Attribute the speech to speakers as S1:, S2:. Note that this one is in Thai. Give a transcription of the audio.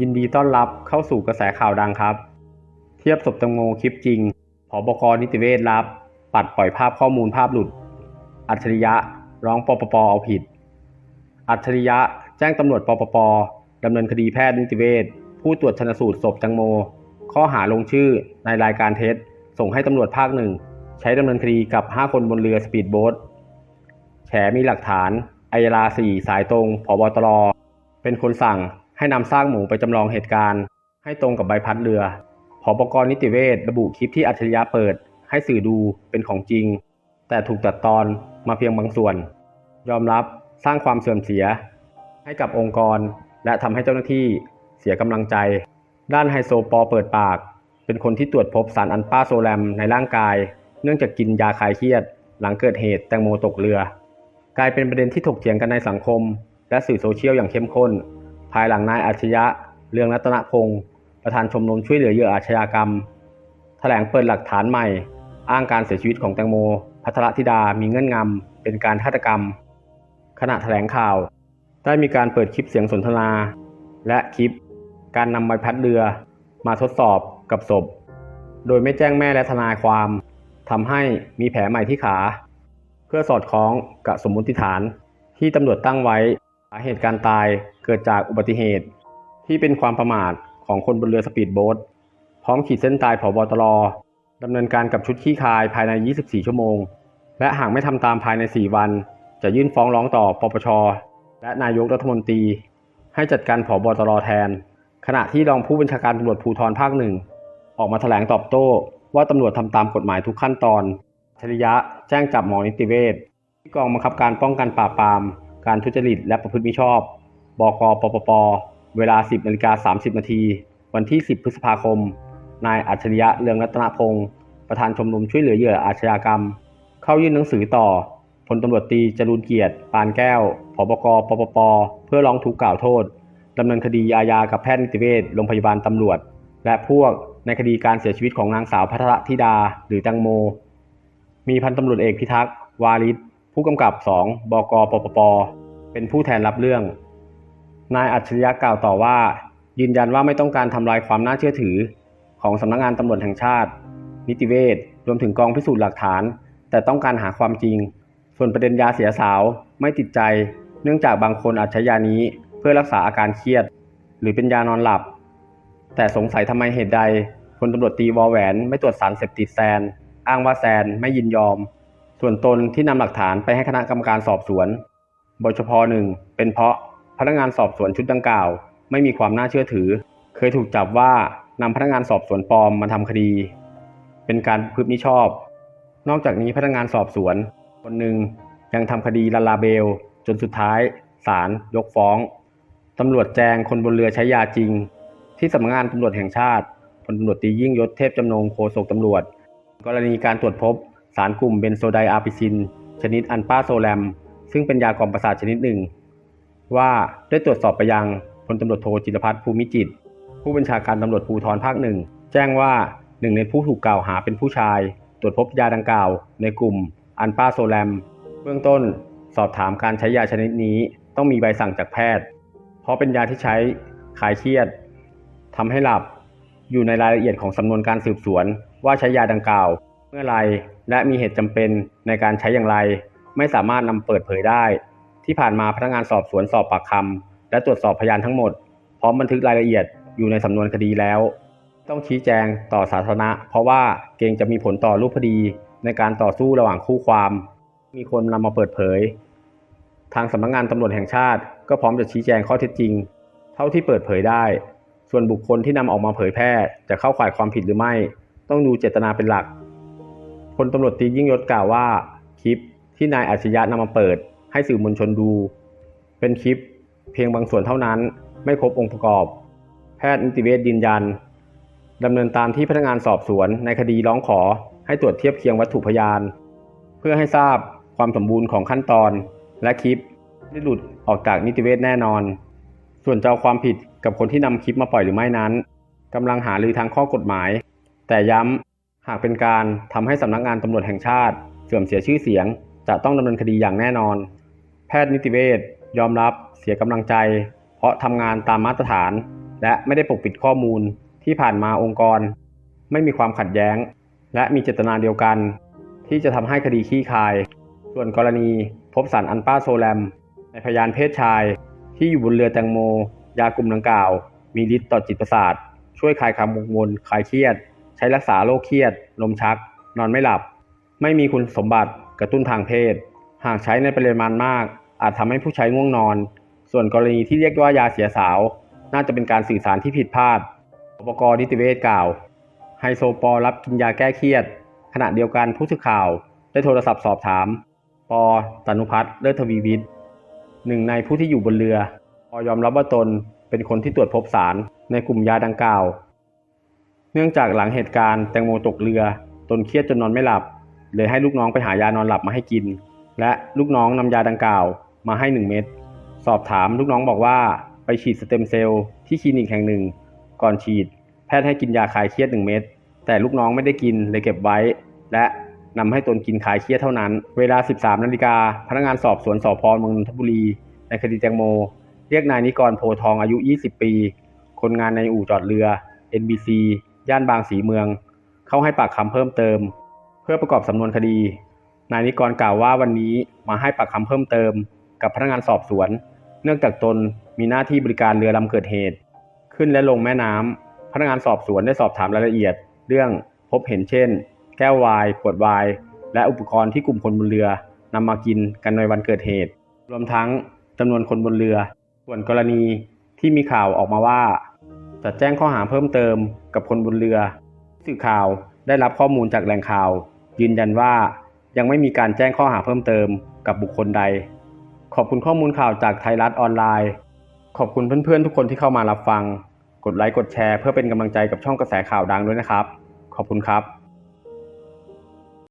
S1: ยินดีต้อนรับเข้าสู่กระแสข่าวดังครับ เทียบศพตังโมคลิปจริงผบกนิติเวชรับ ปัดปล่อยภาพข้อมูลภาพหลุด อัจฉริยะร้องปปปเอาผิด อัจฉริยะแจ้งตำรวจปปปดำเนินคดีแพทย์นิติเวชผู้ตรวจชนสูตรศพตังโม ข้อหาลงชื่อในรายการเท็จ ส่งให้ตำรวจภาคหนึ่ง ใช้ดำเนินคดีกับ 5 คนบนเรือสปีดโบ๊ทแฉมีหลักฐานอยาลาสี่สายตรงผบตรเป็นคนสั่ง ให้นำซากหมูไปจำลองเหตุการณ์ ให้ตรงกับใบพัดเรือผอบกรนิติเวชระบุคลิปที่อัจฉริยะเปิด ให้สื่อดูเป็นของจริง แต่ถูกตัดตอนมาเพียงบางส่วน ยอมรับสร้างความเสื่อมเสีย ให้กับองค์กร และทำให้เจ้าหน้าที่เสียกำลังใจ ด้านไฮโซปอเปิดปาก เป็นคนที่ตรวจพบสารอันป้าโซแลมในร่างกาย เนื่องจากกินยาคลายเครียด หลังเกิดเหตุแตงโมตกเรือ กลายเป็นประเด็นที่ถกเถียงกันในสังคม และสื่อโซเชียลอย่างเข้มข้น ภายหลังนายอาชญะเรืองรัตนพงศ์ประธานชมรมช่วยเหลือเหยื่ออาชญากรรม แถลงเปิดหลักฐานใหม่ อ้างการเสียชีวิตของแตงโม พัทรธิดามีเงื่อนงำเป็นการฆาตกรรม ขณะแถลงข่าว ได้มีการเปิดคลิปเสียงสนทนา และคลิป การนำใบพัดเรือมาทดสอบกับศพ โดยไม่แจ้งแม่และทนายความทำให้มีแผลใหม่ที่ขา เพื่อสอดคล้องกับสมมติฐานที่ตำรวจตั้งไว้สาเหตุการตาย เกิดจากอุบัติเหตุ ที่เป็นความประมาทของคนบนเรือสปีดโบ๊ทพร้อมขีดเส้นตายผอบตรดำเนินการกับชุดขี้คายภายใน 24 ชั่วโมง และหากไม่ทำตามภายใน 4 วัน จะยื่นฟ้องร้องต่อปปช และนายกรัฐมนตรี ให้จัดการผอบตรแทน ขณะที่รองผู้บัญชาการตำรวจภูธรภาคหนึ่งออกมาแถลงตอบโต้ ว่าตำรวจทำตามกฎหมายทุกขั้นตอนชริยะแจ้งจับหมอนิติเวชที่กองบังคับการป้องกันปราบปราม การทุจริตและประพฤติมิชอบ บกปปป เวลา 10นาฬิกา30นาที วันที่ 10 พฤษภาคม นายอัจฉริยะเรืองรัตนพงศ์ประธานชมรมช่วยเหลือเหยื่ออาชญากรรม เข้ายื่นหนังสือต่อพลตำรวจตีจรูนเกียรติ ปานแก้วผบกปปป เพื่อร้องทุกข์กล่าวโทษดำเนินคดีอาญากับแพทย์นิติเวชโรงพยาบาลตำรวจ และพวกในคดีการเสียชีวิตของนางสาวพัทรธิดา หรือตังโม มีพันตำรวจเอกพิทักษ์วาริศผู้กำกับ 2 บกปปป เป็นผู้แทนรับเรื่อง นายอัจฉริยะกล่าวต่อว่า ยืนยันว่าไม่ต้องการทำลายความน่าเชื่อถือ ของสำนักงานตำรวจแห่งชาติ นิติเวชรวมถึงกองพิสูจน์หลักฐาน แต่ต้องการหาความจริง ส่วนประเด็นยาเสียสาวไม่ติดใจ เนื่องจากบางคนอาจใช้ยานี้เพื่อรักษาอาการเครียด หรือเป็นยานอนหลับ แต่สงสัยทำไมเหตุใดพลตำรวจตีวอแหวน ไม่ตรวจสารเสพติดแซน อ้างว่าแซนไม่ยินยอม ส่วนตนที่นำหลักฐานไปให้คณะกรรมการสอบสวนบชพหนึ่งเป็นเพราะ พนักงานสอบสวนชุดดังกล่าว ไม่มีความน่าเชื่อถือ เคยถูกจับว่านำพนักงานสอบสวนปลอมมาทำคดี เป็นการพึบมิชอบ นอกจากนี้พนักงานสอบสวน คนหนึ่งยังทำคดีลาลาเบล จนสุดท้ายศาลยกฟ้องตำรวจแจงคนบนเรือใช้ยาจริง ที่สำนักงานตำรวจแห่งชาติพลตำรวจตียิ่งยศเทพจำนงโฆษกตำรวจ กรณีการตรวจพบสารกลุ่มเบนโซไดอาร์พิซิน ชนิดอันป้าโซแลม ซึ่งเป็นยากล่อมประสาทชนิดหนึ่ง ว่าได้ตรวจสอบไปยังพลตำรวจโทจิรพัฒน์ภูมิจิต ผู้บัญชาการตำรวจภูธรภาคหนึ่งแจ้งว่าหนึ่งในผู้ถูกกล่าวหาเป็นผู้ชาย ตรวจพบยาดังกล่าว ในกลุ่มอันป้าโซแลม เบื้องต้นสอบถามการใช้ยาชนิดนี้ต้องมีใบสั่งจากแพทย์ เพราะเป็นยาที่ใช้คลายเครียดทำให้หลับอยู่ในรายละเอียดของสำนวนการสืบสวน ว่าใช้ยาดังกล่าว เมื่อไรและมีเหตุจำเป็นในการใช้อย่างไร ไม่สามารถนำเปิดเผยได้ ที่ผ่านมาพนักงานสอบสวนสอบปากคำและตรวจสอบพยานทั้งหมด พร้อมบันทึกรายละเอียดอยู่ในสำนวนคดีแล้ว ต้องชี้แจงต่อสาธารณะ เพราะว่าเกรงจะมีผลต่อรูปคดีในการต่อสู้ระหว่างคู่ความ มีคนนำมาเปิดเผย ทางสำนักงานตำรวจแห่งชาติ ก็พร้อมจะชี้แจงข้อเท็จจริง เท่าที่เปิดเผยได้ ส่วนบุคคลที่นำออกมาเผยแพร่ จะเข้าข่ายความผิดหรือไม่ ต้องดูเจตนาเป็นหลักพลตำรวจตียิ่งยศกล่าวว่า คลิปที่นายอาชญะนำมาเปิด ให้สื่อมวลชนดู เป็นคลิปเพียงบางส่วนเท่านั้นไม่ครบองค์ประกอบ แพทย์นิติเวชยืนยันดำเนินตามที่พนักงานสอบสวนในคดีร้องขอให้ตรวจเทียบเคียงวัตถุพยาน เพื่อให้ทราบความสมบูรณ์ของขั้นตอน และคลิปที่หลุดออกจากนิติเวชแน่นอน ส่วนจะเอาความผิดกับคนที่นำคลิปมาปล่อยหรือไม่นั้นกำลังหารือทางข้อกฎหมาย แต่ย้ำหากเป็นการทำให้สำนักงานตำรวจแห่งชาติ เสื่อมเสียชื่อเสียง จะต้องดำเนินคดีอย่างแน่นอน แพทย์นิติเวชยอมรับเสียกำลังใจ เพราะทำงานตามมาตรฐาน และไม่ได้ปกปิดข้อมูลที่ผ่านมาองค์กร ไม่มีความขัดแย้ง และมีเจตนาเดียวกัน ที่จะทำให้คดีขี้คาย ส่วนกรณีพบสารอัลปาโซแลม ในพยานเพศชาย ที่อยู่บนเรือแตงโม ยากลุ่มดังกล่าว มีฤทธิ์ต่อจิตประสาท ช่วยคลายความกังวลคลายเครียด ใช้รักษาโรคเครียด ลมชัก นอนไม่หลับ ไม่มีคุณสมบัติกระตุ้นทางเพศ หากใช้ในปริมาณมาก อาจทำให้ผู้ใช้ง่วงนอน ส่วนกรณีที่เรียกว่ายาเสียสาว น่าจะเป็นการสื่อสารที่ผิดพลาดอุปกรณ์นิติเวชกล่าว ไฮโซปอรับกินยาแก้เครียด ขณะเดียวกันผู้สื่อข่าว ได้โทรศัพท์สอบถาม ปอตนุพัฒน์เลิศทวีวิทย์หนึ่งในผู้ที่อยู่บนเรือ ปอยอมรับว่าตนเป็นคนที่ตรวจพบสารในกลุ่มยาดังกล่าว เนื่องจากหลังเหตุการณ์แตงโมตกเรือ ตนเครียดจนนอนไม่หลับ เลยให้ลูกน้องไปหายานอนหลับมาให้กิน และลูกน้องนำยาดังกล่าวมาให้หนึ่งเม็ด สอบถามลูกน้องบอกว่าไปฉีดสเต็มเซลล์ที่คลินิกแห่งหนึ่ง ก่อนฉีด แพทย์ให้กินยาคลายเครียดหนึ่งเม็ด แต่ลูกน้องไม่ได้กินเลยเก็บไว้ และนำให้ตนกินคลายเครียดเท่านั้น เวลา 13 นาฬิกา พนักงานสอบสวนสพเมืองนนทบุรี ในคดีแตงโม เรียกนายนิกรโพทองอายุ 20 ปี คนงานในอู่จอดเรือ NBC ย่านบางสีเมือง เข้าให้ปากคำเพิ่มเติม เพื่อประกอบสำนวนคดี นายนิกรกล่าวว่าวันนี้มาให้ปากคำเพิ่มเติม กับพนักงานสอบสวน เนื่องจากตนมีหน้าที่บริการเรือลำเกิดเหตุ ขึ้นและลงแม่น้ำพนักงานสอบสวนได้สอบถามรายละเอียด เรื่องพบเห็นเช่น แก้ววายขวดวาย และอุปกรณ์ที่กลุ่มคนบนเรือนำมากินกันในวันเกิดเหตุ รวมทั้งจำนวนคนบนเรือ ส่วนกรณีที่มีข่าวออกมาว่า จะแจ้งข้อหาเพิ่มเติมกับคนบนเรือสื่อข่าวได้รับข้อมูลจากแหล่งข่าว ยืนยันว่า ยังไม่มีการแจ้งข้อหาเพิ่มเติมกับบุคคลใด ขอบคุณข้อมูลข่าวจากไทยรัฐออนไลน์ ขอบคุณเพื่อนๆทุกคนที่เข้ามารับฟัง กดไลค์กดแชร์เพื่อเป็นกำลังใจกับช่องกระแสข่าวดังด้วยนะครับ ขอบคุณครับ